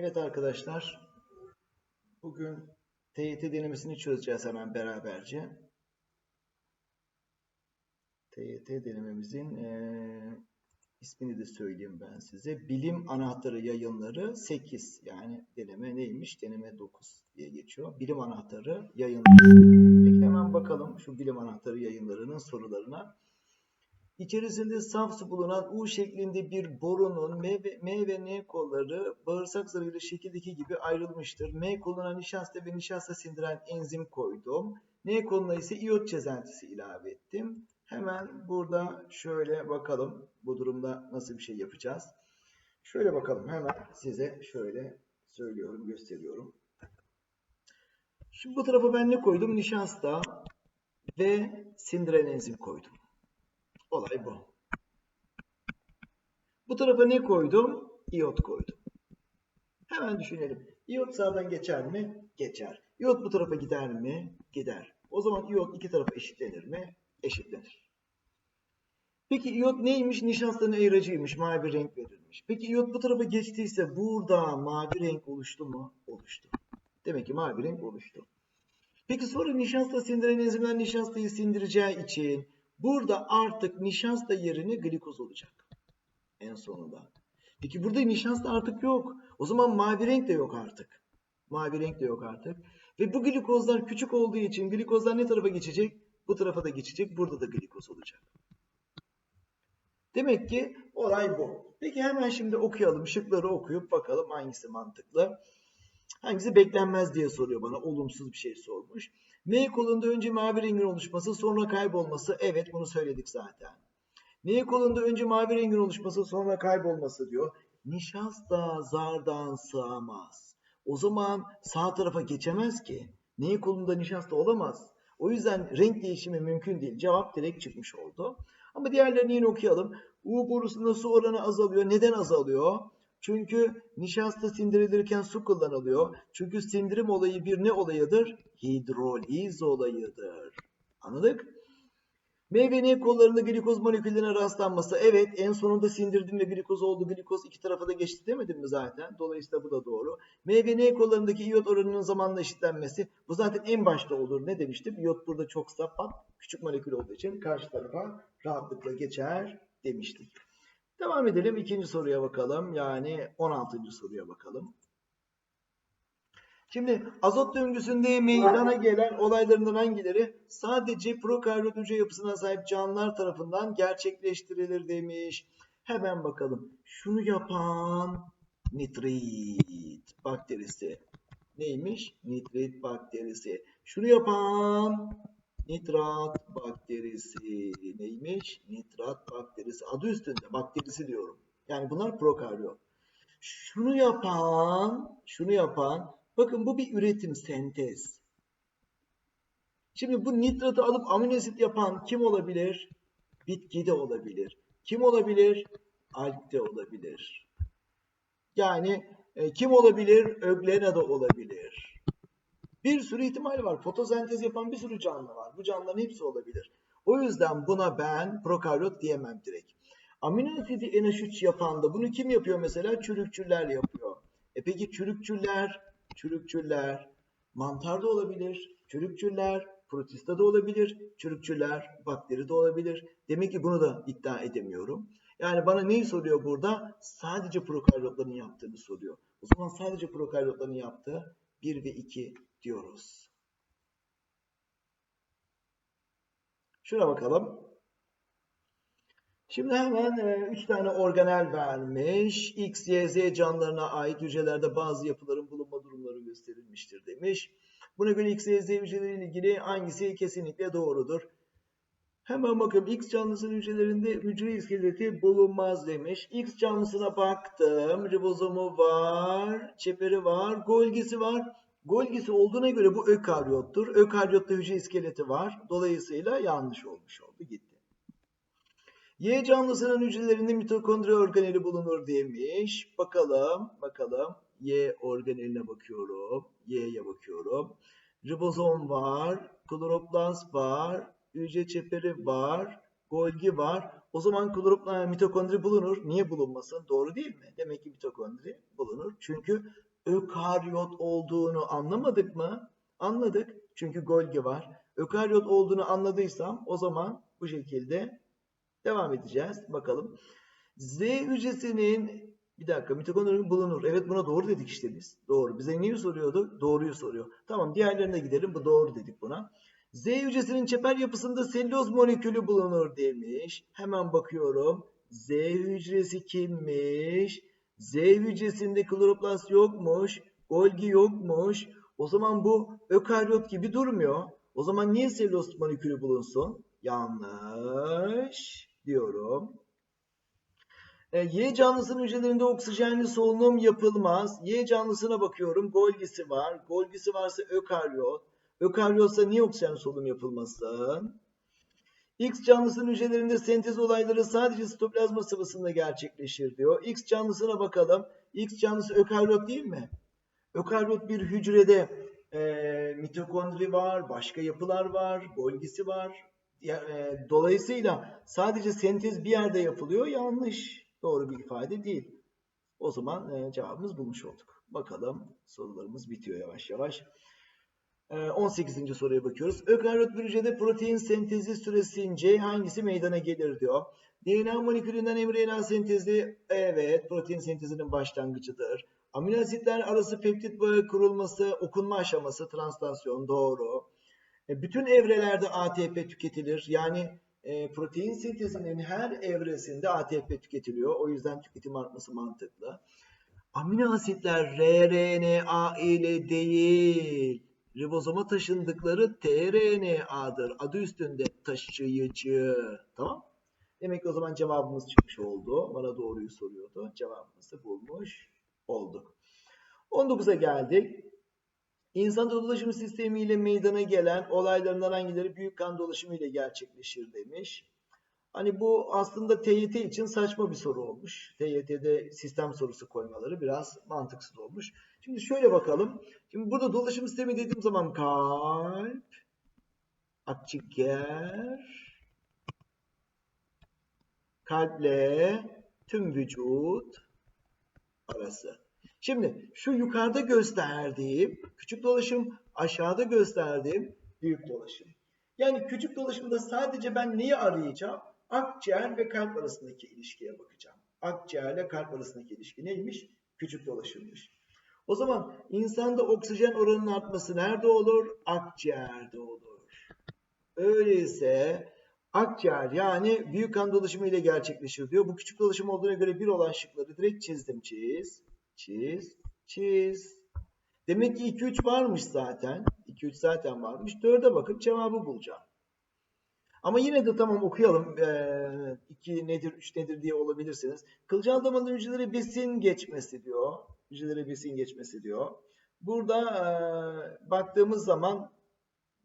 Evet arkadaşlar, bugün TYT denemesini çözeceğiz hemen beraberce. TYT denememizin eee, ismini de söyleyeyim ben size. Bilim Anahtarı Yayınları 8. Yani deneme neymiş? Deneme 9 diye geçiyor. Bilim Anahtarı Yayınları. Peki hemen bakalım şu Bilim Anahtarı Yayınları'nın sorularına. İçerisinde saf su bulunan U şeklinde bir borunun M ve, M ve N kolları bağırsak zarıyla şekildeki gibi ayrılmıştır. M koluna nişasta ve nişasta sindiren enzim koydum. N koluna ise iyot çözeltisi ilave ettim. Hemen burada şöyle bakalım bu durumda nasıl bir şey yapacağız. Şöyle bakalım hemen size şöyle söylüyorum gösteriyorum. Şimdi bu tarafa ben ne koydum? Nişasta ve sindiren enzim koydum. Olay bu. Bu tarafa ne koydum? İyot koydum. Hemen düşünelim. İyot sağdan geçer mi? Geçer. İyot bu tarafa gider mi? Gider. O zaman iyot iki tarafa eşitlenir mi? Eşitlenir. Peki iyot neymiş? Nişastanın ayırıcıymış. Mavi renk verilmiş. Peki iyot bu tarafa geçtiyse burada mavi renk oluştu mu? Oluştu. Demek ki mavi renk oluştu. Peki sonra nişasta sindiren enzimler nişastayı sindireceği için Burada artık nişasta yerine glikoz olacak. En sonunda. Peki burada nişasta artık yok. O zaman mavi renk de yok artık. Mavi renk de yok artık. Ve bu glikozlar küçük olduğu için glikozlar ne tarafa geçecek? Bu tarafa da geçecek. Burada da glikoz olacak. Demek ki olay bu. Peki hemen şimdi okuyalım. Şıkları okuyup bakalım hangisi mantıklı. Hangisi beklenmez diye soruyor bana. Olumsuz bir şey sormuş. M kolunda önce mavi rengin oluşması sonra kaybolması. Evet bunu söyledik zaten. N kolunda önce mavi rengin oluşması sonra kaybolması diyor. Nişasta zardan sığamaz. O zaman sağ tarafa geçemez ki. N kolunda nişasta olamaz. O yüzden renk değişimi mümkün değil. Cevap direkt çıkmış oldu. Ama diğerlerini yine okuyalım. U borusunda su oranı azalıyor. Neden azalıyor? Çünkü nişasta sindirilirken su kullanılıyor. Çünkü sindirim olayı bir ne olayıdır? Hidroliz olayıdır. Anladık? M ve N kollarında glikoz moleküllerine rastlanması. Evet en sonunda sindirdim ve glikoz oldu. Glikoz iki tarafa da geçti demedim mi zaten? Dolayısıyla bu da doğru. M ve N kollarındaki iyot oranının zamanla eşitlenmesi. Bu zaten en başta olur. Ne demiştim? İyot burada çok safhat, küçük molekül olduğu için karşı tarafa rahatlıkla geçer demiştik. Devam edelim. ikinci soruya bakalım. Yani 16. soruya bakalım. Şimdi azot döngüsünde meydana gelen olaylarından hangileri sadece prokaryot hücre yapısına sahip canlılar tarafından gerçekleştirilir demiş. Hemen bakalım. Şunu yapan nitrit bakterisi. Neymiş? Nitrit bakterisi. Şunu yapan nitrat bakterisi. Neymiş? Nitrat bakterisi. Adı üstünde bakterisi diyorum. Yani bunlar prokaryot. Şunu yapan, şunu yapan Bakın bu bir üretim, sentez. Şimdi bu nitratı alıp amino asit yapan kim olabilir? Bitki de olabilir. Kim olabilir? Alg de olabilir. Yani e, kim olabilir? Öglena da olabilir. Bir sürü ihtimal var. Fotosentez yapan bir sürü canlı var. Bu canlıların hepsi olabilir. O yüzden buna ben prokaryot diyemem direkt. Amino asidi NH3 yapan da bunu kim yapıyor mesela? Çürükçüler yapıyor. E peki çürükçüler çürükçüller, mantar da olabilir, çürükçüller, protista da olabilir, çürükçüler, bakteri de olabilir. Demek ki bunu da iddia edemiyorum. Yani bana neyi soruyor burada? Sadece prokaryotların yaptığını soruyor. O zaman sadece prokaryotların yaptığı 1 ve 2 diyoruz. Şuna bakalım. Şimdi hemen 3 e, tane organel vermiş. X, Y, Z canlılarına ait hücrelerde bazı yapıların bulunma durumları gösterilmiştir demiş. Buna göre X, Y, Z hücreleriyle ilgili hangisi kesinlikle doğrudur? Hemen bakın X canlısının hücrelerinde hücre iskeleti bulunmaz demiş. X canlısına baktım. Ribozomu var, çeperi var, Golgisi var. Golgisi olduğuna göre bu ökaryottur. Ökaryotta hücre iskeleti var. Dolayısıyla yanlış olmuş oldu. Gitti. Y canlısının hücrelerinde mitokondri organeli bulunur demiş. Bakalım, bakalım. Y organeline bakıyorum. Y'ye bakıyorum. Ribozom var, kloroplast var, hücre çeperi var, Golgi var. O zaman kloroplast mitokondri bulunur. Niye bulunmasın? Doğru değil mi? Demek ki mitokondri bulunur. Çünkü ökaryot olduğunu anlamadık mı? Anladık. Çünkü Golgi var. Ökaryot olduğunu anladıysam o zaman bu şekilde devam edeceğiz. Bakalım. Z hücresinin bir dakika mitokondri bulunur. Evet buna doğru dedik işte biz. Doğru. Bize neyi soruyordu? Doğruyu soruyor. Tamam diğerlerine gidelim. Bu doğru dedik buna. Z hücresinin çeper yapısında selüloz molekülü bulunur demiş. Hemen bakıyorum. Z hücresi kimmiş? Z hücresinde kloroplast yokmuş. Golgi yokmuş. O zaman bu ökaryot gibi durmuyor. O zaman niye selüloz molekülü bulunsun? Yanlış diyorum. E, Y canlısının hücrelerinde oksijenli solunum yapılmaz. Y canlısına bakıyorum. Golgisi var. Golgisi varsa ökaryot. Ökaryotsa niye oksijen solunum yapılmasın? X canlısının hücrelerinde sentez olayları sadece sitoplazma sıvısında gerçekleşir diyor. X canlısına bakalım. X canlısı ökaryot değil mi? Ökaryot bir hücrede e, mitokondri var, başka yapılar var, Golgisi var. E, dolayısıyla sadece sentez bir yerde yapılıyor. Yanlış. Doğru bir ifade değil. O zaman e, cevabımız bulmuş olduk. Bakalım sorularımız bitiyor yavaş yavaş. E, 18. soruya bakıyoruz. Ökaryot bir hücrede protein sentezi süresince hangisi meydana gelir diyor. DNA molekülünden mRNA sentezi evet protein sentezinin başlangıcıdır. Amino asitler arası peptit bağı kurulması, okunma aşaması, translasyon doğru. E, bütün evrelerde ATP tüketilir. Yani e, protein sentezinin her evresinde ATP tüketiliyor. O yüzden tüketim artması mantıklı. Amino asitler rRNA ile değil, ribozoma taşındıkları tRNA'dır. Adı üstünde taşıyıcı. Tamam? Demek ki o zaman cevabımız çıkmış oldu. Bana doğruyu soruyordu. Cevabımızı bulmuş olduk. 19'a geldik. İnsan dolaşım sistemiyle meydana gelen olaylarından hangileri büyük kan dolaşımı ile gerçekleşir demiş. Hani bu aslında TYT için saçma bir soru olmuş. TYT'de sistem sorusu koymaları biraz mantıksız olmuş. Şimdi şöyle bakalım. Şimdi burada dolaşım sistemi dediğim zaman kalp, akciğer, kalple tüm vücut arası. Şimdi şu yukarıda gösterdiğim küçük dolaşım, aşağıda gösterdiğim büyük dolaşım. Yani küçük dolaşımda sadece ben neyi arayacağım? Akciğer ve kalp arasındaki ilişkiye bakacağım. Akciğer ile kalp arasındaki ilişki neymiş? Küçük dolaşımmış. O zaman insanda oksijen oranının artması nerede olur? Akciğerde olur. Öyleyse akciğer yani büyük kan dolaşımı ile gerçekleşir diyor. Bu küçük dolaşım olduğuna göre bir olan şıkları direkt çizdim. Çiz, çiz, çiz. Demek ki 2-3 varmış zaten. 2-3 zaten varmış. 4'e bakıp cevabı bulacağım. Ama yine de tamam okuyalım. 2 ee, nedir, 3 nedir diye olabilirsiniz. Kılcal damarlı hücrelere besin geçmesi diyor. Hücrelere besin geçmesi diyor. Burada e, baktığımız zaman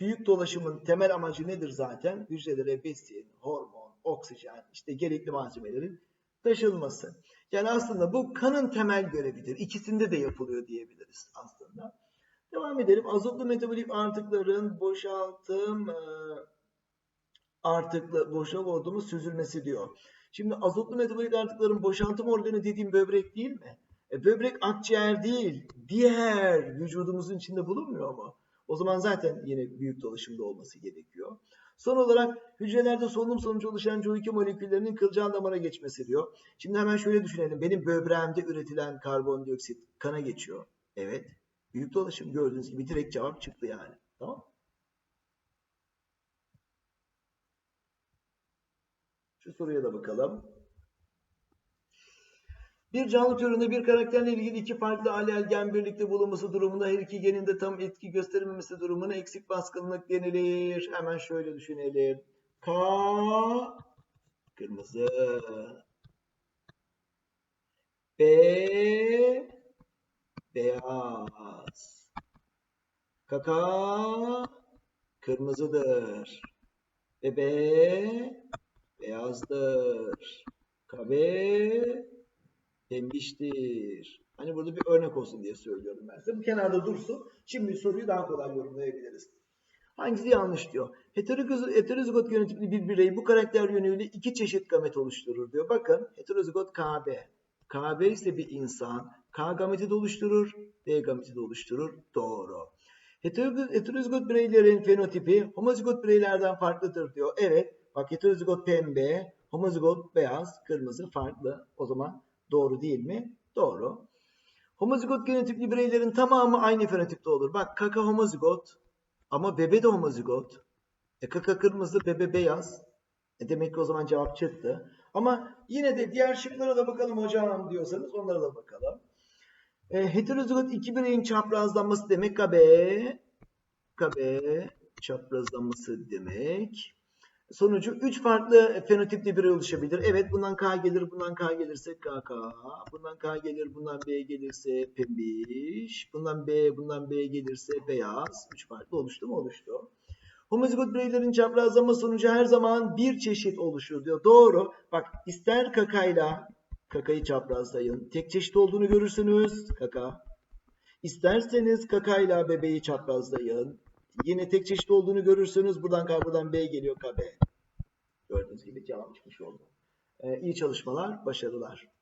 büyük dolaşımın temel amacı nedir zaten? Hücrelere besin, hormon, oksijen, işte gerekli malzemelerin taşınması. Yani aslında bu kanın temel görevidir. İkisinde de yapılıyor diyebiliriz aslında. Devam edelim. Azotlu metabolik artıkların boşaltım e, artıklı boşalma ortamı süzülmesi diyor. Şimdi azotlu metabolik artıkların boşaltım organı dediğim böbrek değil mi? E, böbrek akciğer değil, diğer vücudumuzun içinde bulunmuyor mu? O zaman zaten yine büyük dolaşımda olması gerekiyor. Son olarak hücrelerde solunum sonucu oluşan CO2 moleküllerinin kılcal damara geçmesi diyor. Şimdi hemen şöyle düşünelim. Benim böbreğimde üretilen karbondioksit kana geçiyor. Evet. Büyük dolaşım gördüğünüz gibi direkt cevap çıktı yani. Tamam Şu soruya da bakalım. Bir canlı türünde bir karakterle ilgili iki farklı alel gen birlikte bulunması durumunda her iki genin de tam etki göstermemesi durumuna eksik baskınlık denilir. Hemen şöyle düşünelim. K kırmızı B beyaz Kaka kırmızıdır. Ve B beyazdır. KB pembiştir. Hani burada bir örnek olsun diye söylüyorum ben size. Bu kenarda dursun. Şimdi soruyu daha kolay yorumlayabiliriz. Hangisi yanlış diyor. Heterozigot genotipli bir birey bu karakter yönüyle iki çeşit gamet oluşturur diyor. Bakın heterozigot KB. KB ise bir insan K gameti de oluşturur, B gameti de oluşturur. Doğru. Heterozigot, heterozigot bireylerin fenotipi homozigot bireylerden farklıdır diyor. Evet. Bak heterozigot pembe, homozigot beyaz, kırmızı farklı. O zaman doğru değil mi? Doğru. Homozigot genotipli bireylerin tamamı aynı fenotipte olur. Bak kaka homozigot ama bebe de homozigot. E kaka kırmızı, bebe beyaz. E demek ki o zaman cevap çıktı. Ama yine de diğer şıklara da bakalım hocam diyorsanız onlara da bakalım. E, heterozigot iki bireyin çaprazlanması demek kabe. Kabe çaprazlanması demek. Sonucu 3 farklı fenotipli birey oluşabilir. Evet bundan K gelir, bundan K gelirse KK. Bundan K gelir, bundan B gelirse pembiş. Bundan B, bundan B gelirse beyaz. 3 farklı oluştu mu? Oluştu. Homozigot bireylerin çaprazlama sonucu her zaman bir çeşit oluşur diyor. Doğru. Bak ister kakayla kakayı çaprazlayın. Tek çeşit olduğunu görürsünüz. Kaka. İsterseniz kakayla bebeği çaprazlayın. Yine tek çeşit olduğunu görürsünüz. Buradan K, buradan B geliyor KB. Gördüğünüz gibi cevap çıkmış oldu. Ee, iyi çalışmalar, başarılar.